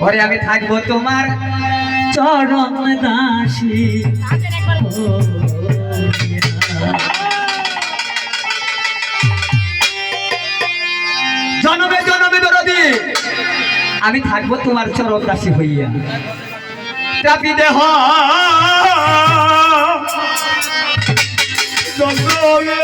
পরে আমি থাকব তোমার চরণ দাসী। জনমে জনমে দরদি আমি থাকব তোমার চরণ দাসী হইয়া। চাপি দেহ। চন্দ্রে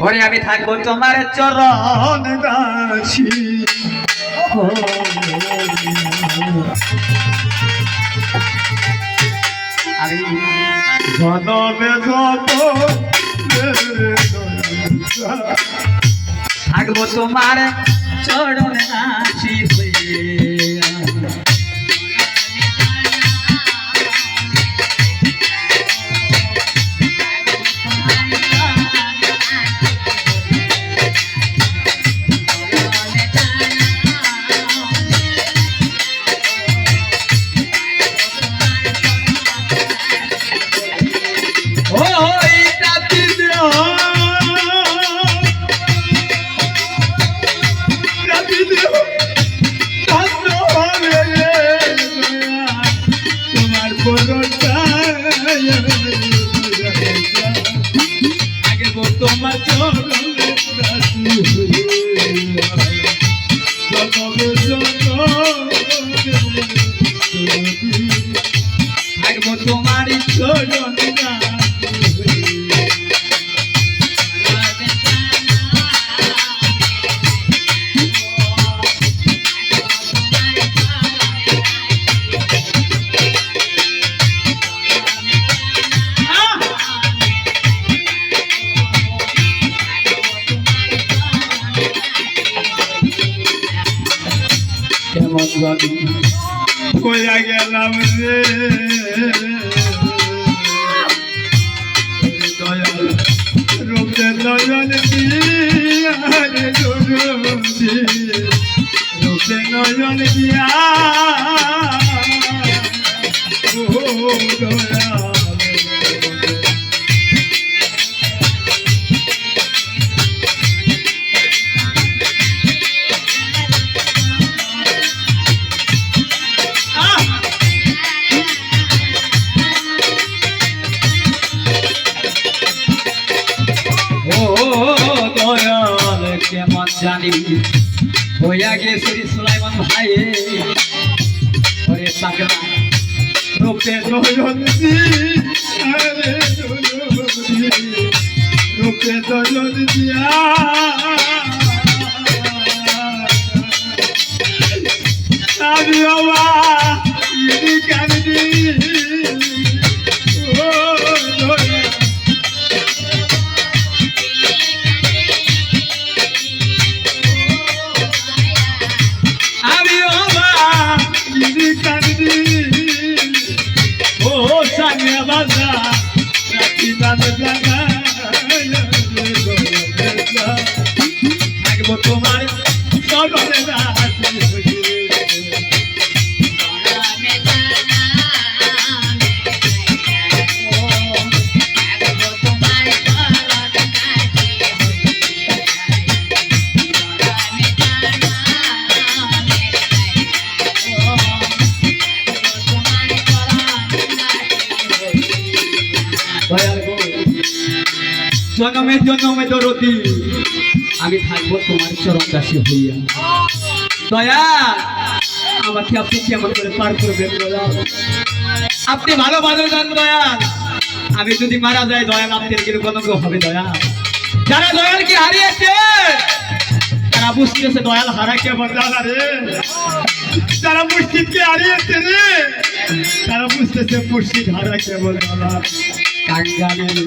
পরে আমি থাকব তোমার চরণ দাসী। আমি জনমে যত থাকব তোমার চরণ দাসী তোমার জানি কইয়া গেলাম রে দয়াল রূপে নয়ন দিয়া রে রূপে নয়ন আরে রূপে নয়ন জনমে জনমে দরদি। আমি থাকব তোমার চরণ দাসী হইয়া। দয়া, আমাকে আপনি কেমন করে পার করবেন দয়াল আপনি ভালো ভালো জান দয়া। আমি যদি মারা যাই, দয়াল, আপনার কীরকম হবে দয়াল যারা দয়ালকে হারিয়েছে, তারা বুঝতেছে দয়াল হারা কে বদলা রে। যারা মুর্শিদকে হারিয়েছে রে, তারা বুঝতেছে মুর্শিদ হারা কে বদলা কাঙ্গালের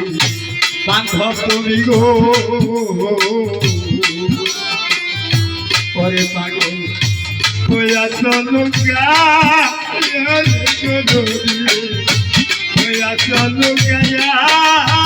বান্ধব তুমি গো। পরে পাগল হইয়া চলুকা হইয়া চলুকা ওরে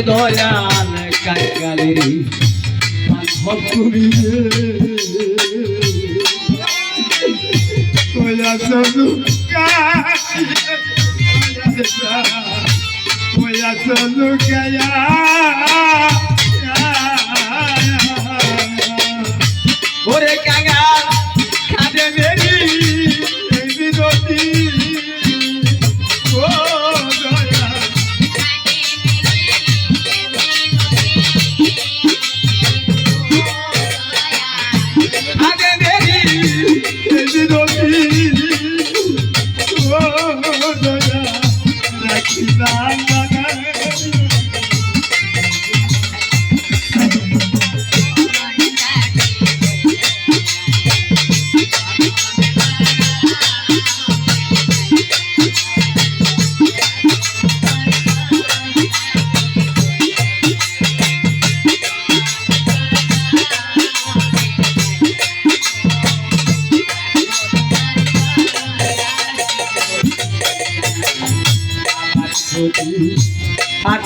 দয়াল কাঙ্গালের বান্ধব তুমি হইয়া চলুকা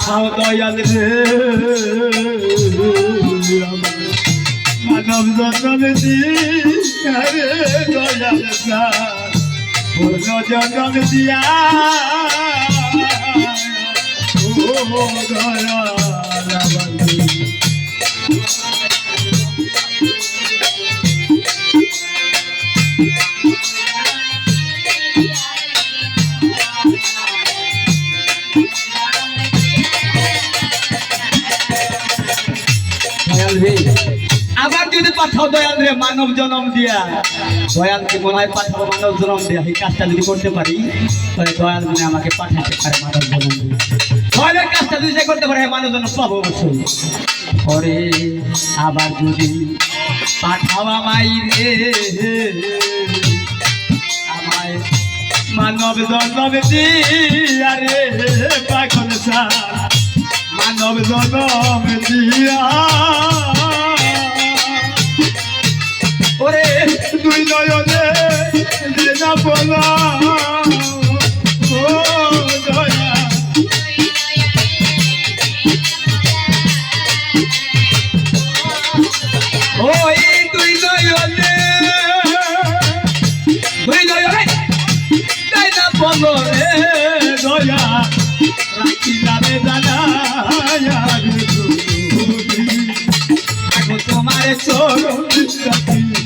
দয়াল রে মানব জন্ম দিয়ে দয়াল পূর্ণ জন্ম দিয়া ও দয়াল আবার যদি পাঠাও দয়াল রে মানব জন্ম দিয়া। দয়ালকে মনে হয় পাঠাবো মানব জন্ম দিয়া। এই কাজটা যদি করতে পারি, তাহলে দয়াল মনে আমাকে পাঠাতে পারে, মানব জন্ম দিয়া। দয়ালের কাজটা যদি করতে পারে মানব জন্ম, পাবো অবশ্যই। পরে আবার যদি পাঠাও আমায় রে, আমায় মানব জন্ম দিয়া রে, পাগল সার মানব জন্ম দিয়া। ওরে দুই নয়নে যে না বলা। ও দয়া। চরণ রাখি